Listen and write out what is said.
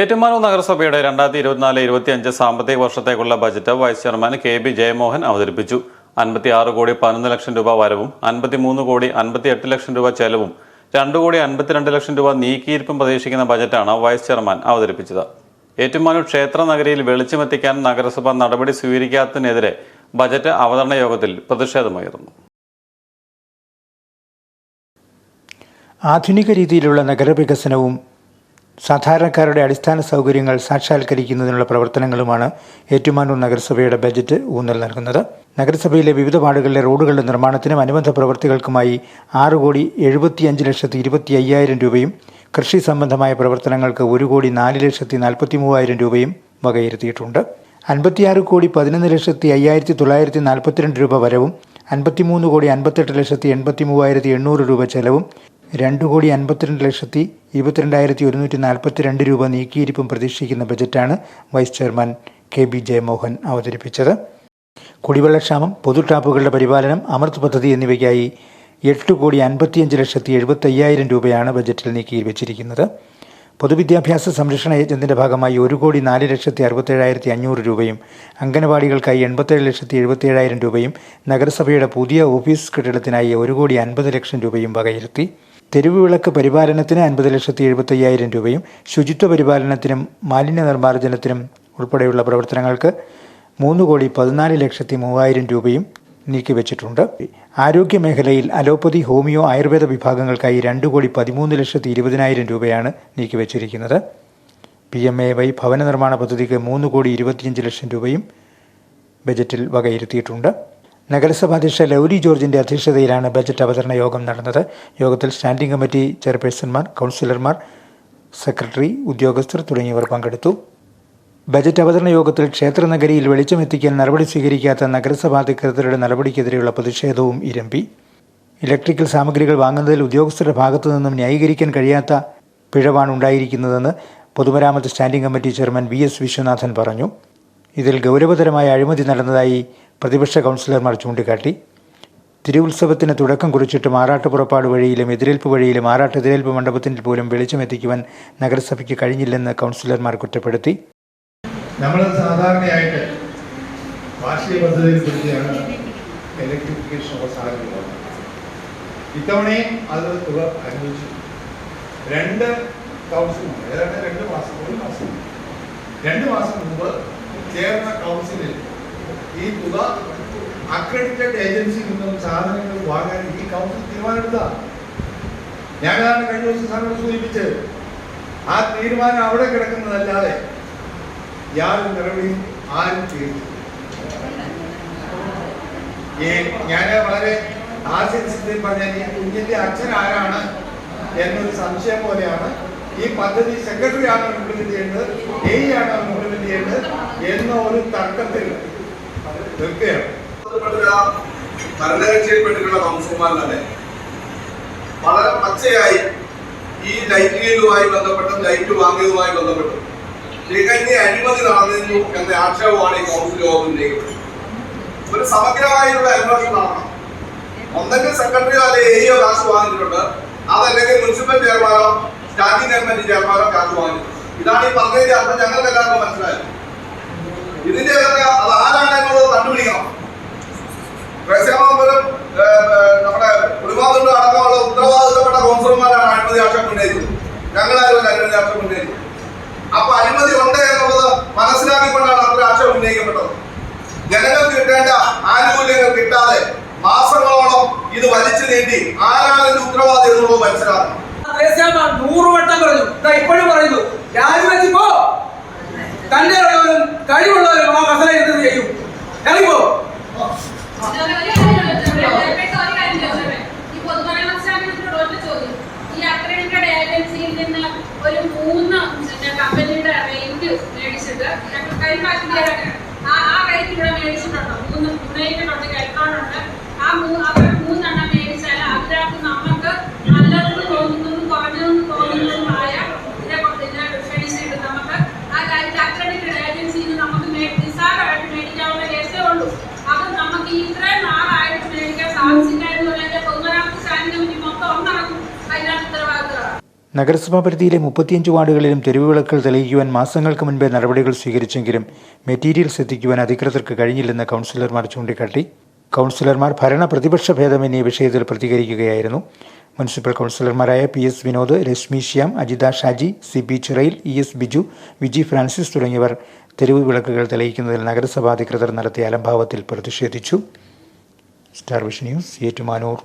ഏറ്റുമാനൂർ നഗരസഭയുടെ രണ്ടായിരത്തി ഇരുപത്തിനാല് ഇരുപത്തിയഞ്ച് സാമ്പത്തിക വർഷത്തേക്കുള്ള budget vice chairman K B Jayamohan അവതരിപ്പിച്ചു. അൻപത്തി ആറ് കോടി പതിനൊന്ന് ലക്ഷം രൂപ വരവും അൻപത്തിമൂന്ന് കോടി അൻപത്തി എട്ട് ലക്ഷം രൂപ ചെലവും രണ്ട് കോടി അൻപത്തിരണ്ട് ലക്ഷം രൂപ നീക്കിയിരിപ്പും പ്രതീക്ഷിക്കുന്ന ബജറ്റാണ് വൈസ് ചെയർമാൻ അവതരിപ്പിച്ചത്. ഏറ്റുമാനൂർ ക്ഷേത്ര നഗരിയിൽ വെളിച്ചമെത്തിക്കാൻ നഗരസഭ നടപടി സ്വീകരിക്കാത്തതിനെതിരെ ബജറ്റ് അവതരണ യോഗത്തിൽ പ്രതിഷേധമുയർന്നു. ആധുനിക രീതിയിലുള്ള നഗരവികസനവും സാധാരണക്കാരുടെ അടിസ്ഥാന സൗകര്യങ്ങൾ സാക്ഷാത്കരിക്കുന്നതിനുള്ള പ്രവർത്തനങ്ങളുമാണ് ഏറ്റുമാനൂർ നഗരസഭയുടെ ബജറ്റ് ഊന്നൽ നൽകുന്നത്. നഗരസഭയിലെ വിവിധ വാർഡുകളിലെ റോഡുകളുടെ നിർമ്മാണത്തിനും അനുബന്ധ പ്രവൃത്തികൾക്കുമായി ആറ് കോടി എഴുപത്തിയഞ്ച് ലക്ഷത്തി ഇരുപത്തി അയ്യായിരം രൂപയും കൃഷി സംബന്ധമായ പ്രവർത്തനങ്ങൾക്ക് ഒരു കോടി നാല് ലക്ഷത്തി നാൽപ്പത്തി മൂവായിരം രൂപയും വകയിരുത്തിയിട്ടുണ്ട്. അൻപത്തിയാറ് കോടി പതിനൊന്ന് ലക്ഷത്തി അയ്യായിരത്തി തൊള്ളായിരത്തി നാൽപ്പത്തിരണ്ട് രൂപ വരവും അൻപത്തിമൂന്ന് കോടി അൻപത്തെട്ട് ലക്ഷത്തി എൺപത്തി മൂവായിരത്തി എണ്ണൂറ് രൂപ ചെലവും രണ്ട് കോടി അൻപത്തിരണ്ട് ലക്ഷത്തി ഇരുപത്തിരണ്ടായിരത്തി ഒരുന്നൂറ്റി നാൽപ്പത്തി രണ്ട് രൂപ നീക്കിയിരിപ്പും പ്രതീക്ഷിക്കുന്ന ബജറ്റാണ് vice chairman K B Jayamohan അവതരിപ്പിച്ചത്. കുടിവെള്ളക്ഷാമം പൊതു ടാപ്പുകളുടെ പരിപാലനം അമൃത് പദ്ധതി എന്നിവയ്ക്കായി എട്ട് കോടി അൻപത്തിയഞ്ച് ലക്ഷത്തി എഴുപത്തി അയ്യായിരം രൂപയാണ് ബജറ്റിൽ നീക്കി വെച്ചിരിക്കുന്നത്. പൊതുവിദ്യാഭ്യാസ സംരക്ഷണ യജ്ഞത്തിന്റെ ഭാഗമായി ഒരു കോടി നാല് ലക്ഷത്തി അറുപത്തേഴായിരത്തി അഞ്ഞൂറ് രൂപയും അംഗനവാടികൾക്കായി എൺപത്തേഴ് ലക്ഷത്തി എഴുപത്തിയേഴായിരം രൂപയും നഗരസഭയുടെ പുതിയ ഓഫീസ് കെട്ടിടത്തിനായി ഒരു കോടി അൻപത് ലക്ഷം രൂപയും വകയിരുത്തി. തെരുവ് വിളക്ക് പരിപാലനത്തിന് അൻപത് ലക്ഷത്തി എഴുപത്തയ്യായിരം രൂപയും ശുചിത്വ പരിപാലനത്തിനും മാലിന്യ നിർമ്മാർജനത്തിനും ഉൾപ്പെടെയുള്ള പ്രവർത്തനങ്ങൾക്ക് മൂന്ന് കോടി പതിനാല് ലക്ഷത്തി മൂവായിരം രൂപയും നീക്കിവെച്ചിട്ടുണ്ട് ആരോഗ്യ മേഖലയിൽ അലോപ്പതി ഹോമിയോ ആയുർവേദ വിഭാഗങ്ങൾക്കായി രണ്ട് കോടി പതിമൂന്ന് ലക്ഷത്തി ഇരുപതിനായിരം രൂപയാണ് നീക്കിവെച്ചിരിക്കുന്നത് പി എം എ വൈ ഭവന നിർമ്മാണ പദ്ധതിക്ക് മൂന്ന് കോടി ഇരുപത്തിയഞ്ച് ലക്ഷം രൂപയും ബജറ്റിൽ വകയിരുത്തിയിട്ടുണ്ട്. നഗരസഭാധ്യക്ഷ ലൗരി ജോർജിന്റെ അധ്യക്ഷതയിലാണ് ബജറ്റ് അവതരണ യോഗം നടന്നത്. യോഗത്തിൽ സ്റ്റാൻഡിംഗ് കമ്മിറ്റി ചെയർപേഴ്സൺമാർ കൗൺസിലർമാർ സെക്രട്ടറി ഉദ്യോഗസ്ഥർ തുടങ്ങിയവർ പങ്കെടുത്തു. ബജറ്റ് അവതരണ യോഗത്തിൽ ക്ഷേത്രനഗരിയിൽ വെളിച്ചമെത്തിക്കാൻ നടപടി സ്വീകരിക്കാത്ത നഗരസഭാ അധികൃതരുടെ നടപടിക്കെതിരെയുള്ള പ്രതിഷേധവും ഇരമ്പി. ഇലക്ട്രിക്കൽ സാമഗ്രികൾ വാങ്ങുന്നതിൽ ഉദ്യോഗസ്ഥരുടെ ഭാഗത്തു നിന്നും ന്യായീകരിക്കാൻ കഴിയാത്ത പിഴവാണ് ഉണ്ടായിരിക്കുന്നതെന്ന് പൊതുമരാമത്ത് standing committee chairman V S Viswanathan പറഞ്ഞു. ഇതിൽ ഗൗരവതരമായ അഴിമതി നടന്നതായി പ്രതിപക്ഷ കൗൺസിലർമാർ ചൂണ്ടിക്കാട്ടി. തിരുവുത്സവത്തിന് തുടക്കം കുറിച്ചിട്ട് മാറാട്ട് പുറപ്പാട് വഴിയിലും എതിരേൽപ്പ് വഴിയിലും മാറാട്ട് എതിരേൽപ്പ് മണ്ഡപത്തിൽ പോലും വെളിച്ചമെത്തിക്കുവാൻ നഗരസഭയ്ക്ക് കഴിഞ്ഞില്ലെന്ന് കൗൺസിലർമാർ കുറ്റപ്പെടുത്തി. നമ്മൾ സാധാരണയായിട്ട് വാർഷിക അനുവദിച്ചു. രണ്ട് ഏതാണ്ട് രണ്ട് മാസം ഒരു മാസം. രണ്ട് മാസം മുമ്പ് ചേർന്ന കൗൺസിലിൽ ഈ തുക അക്രഡിറ്റഡ് ഏജൻസിയിൽ നിന്നും സാധനങ്ങൾ വാങ്ങാൻ ഈ കൗൺസിൽ തീരുമാനമെടുത്തതാണ് ഞാനതാണ് കഴിഞ്ഞ ദിവസം സാറിനോട് സൂചിപ്പിച്ച് ആ തീരുമാനം അവിടെ കിടക്കുന്നതല്ലാതെ യാതൊരു നടപടിയും ആരും ചെയ്തു ഈ ഞാൻ വളരെ ആശയത്തിൽ പറഞ്ഞാൽ ഈ കുഞ്ഞിന്റെ അച്ഛൻ ആരാണ് എന്നൊരു സംശയം പോലെയാണ്. ഈ പദ്ധതി സെക്രട്ടറി ആണ് ഇംപ്ലിമെന്റ് ചെയ്യേണ്ടത് എ ആണ് ഇംപ്ലിമെന്റ് ചെയ്യേണ്ടത് എന്ന ഒരു തർക്കത്തിൽ കൗൺസിലർമാരുടെ വളരെ പച്ചയായി ഈ ലൈറ്റിങ്ങുമായി ബന്ധപ്പെട്ടും ലൈറ്റ് വാങ്ങിയതുമായി ബന്ധപ്പെട്ടും. തികഞ്ഞ അഴിമതി നടന്നിരുന്നു എന്ന ആക്ഷേപമാണ് ഈ കൗൺസിൽ യോഗം ഉന്നയിക്കുന്നത്. ഒരു സമഗ്രമായുള്ള അന്വേഷണം നടക്കണം ഒന്നെങ്കിൽ സെക്രട്ടറിയോ അല്ലെങ്കിൽ ഏരിയോ കാശ് വാങ്ങിയിട്ടുണ്ട് അതല്ലെങ്കിൽ മുനിസിപ്പൽ ചെയർമാനോ സ്റ്റാൻഡിംഗ് ചെയർമാനോ കാശ് വാങ്ങിയിട്ടുണ്ട് ഇതാണ് ഈ പറഞ്ഞതിന്റെ അർത്ഥം ഞങ്ങൾക്ക് എല്ലാവർക്കും മനസ്സിലായത്. ഇതിന്റെ ഒക്കെ അത് ആരാണെന്നുള്ളത് കണ്ടുപിടിക്കണം. റഹസ്യമാകുമ്പോഴും നമ്മുടെ കുടുംബാതുണ്ട് അടക്കമുള്ള ഉത്തരവാദിത്തപ്പെട്ട കൗൺസിലർമാരാണ് അഴിമതി ആക്ഷം ഉന്നയിച്ചത്. ഞങ്ങളാരും അഴിമതി ആക്ഷം ഉന്നയിച്ചത് അപ്പൊ അഴിമതി ഉണ്ട് എന്നുള്ളത് മനസ്സിലാക്കിക്കൊണ്ടാണ് അത്ര ആക്ഷം ഉന്നയിക്കപ്പെട്ടത്. ജനങ്ങൾക്ക് കിട്ടേണ്ട ആനുകൂല്യങ്ങൾ കിട്ടാതെ മാസങ്ങളോളം ഇത് വലിച്ചു നീട്ടി ആരാണ് ഇതിന്റെ ഉത്തരവാദി എന്നുള്ളത് മനസ്സിലാക്കണം. നൂറ് വട്ടം പറഞ്ഞു. ഇപ്പോഴും അക്രഡിറ്റഡ് ഏജൻസിയിൽ നിന്ന് ഒരു മൂന്ന് പിന്നെ കമ്പനിയുടെ റേറ്റ് മേടിച്ചിട്ട് ഞങ്ങൾ ആ ആ റേറ്റ് ഇവിടെ മേടിച്ചിട്ടുണ്ടോ? മൂന്ന് കെൽട്രോൺ ഉണ്ട് ആ നഗരസഭാ പരിധിയിലെ മുപ്പത്തിയഞ്ച് വാർഡുകളിലും തെരുവ് വിളക്കുകൾ തെളിയിക്കുവാൻ മാസങ്ങൾക്ക് മുൻപേ നടപടികൾ സ്വീകരിച്ചെങ്കിലും മെറ്റീരിയൽസ് എത്തിക്കുവാൻ അധികൃതർക്ക് കഴിഞ്ഞില്ലെന്ന് കൗൺസിലർമാർ ചൂണ്ടിക്കാട്ടി. കൗൺസിലർമാർ ഭരണ പ്രതിപക്ഷ ഭേദമെന്നീ വിഷയത്തിൽ പ്രതികരിക്കുകയായിരുന്നു. മുനിസിപ്പൽ കൗൺസിലർമാരായ P S Vinod Rashmi Shyam Ajitha Shaji C P Chirayil E S Biju Viji Francis തുടങ്ങിയവർ തെരുവ് വിളക്കുകൾ തെളിയിക്കുന്നതിൽ നഗരസഭാ അധികൃതർ നടത്തിയ അലംഭാവത്തിൽ പ്രതിഷേധിച്ചു. Star Vision News Ettumanoor.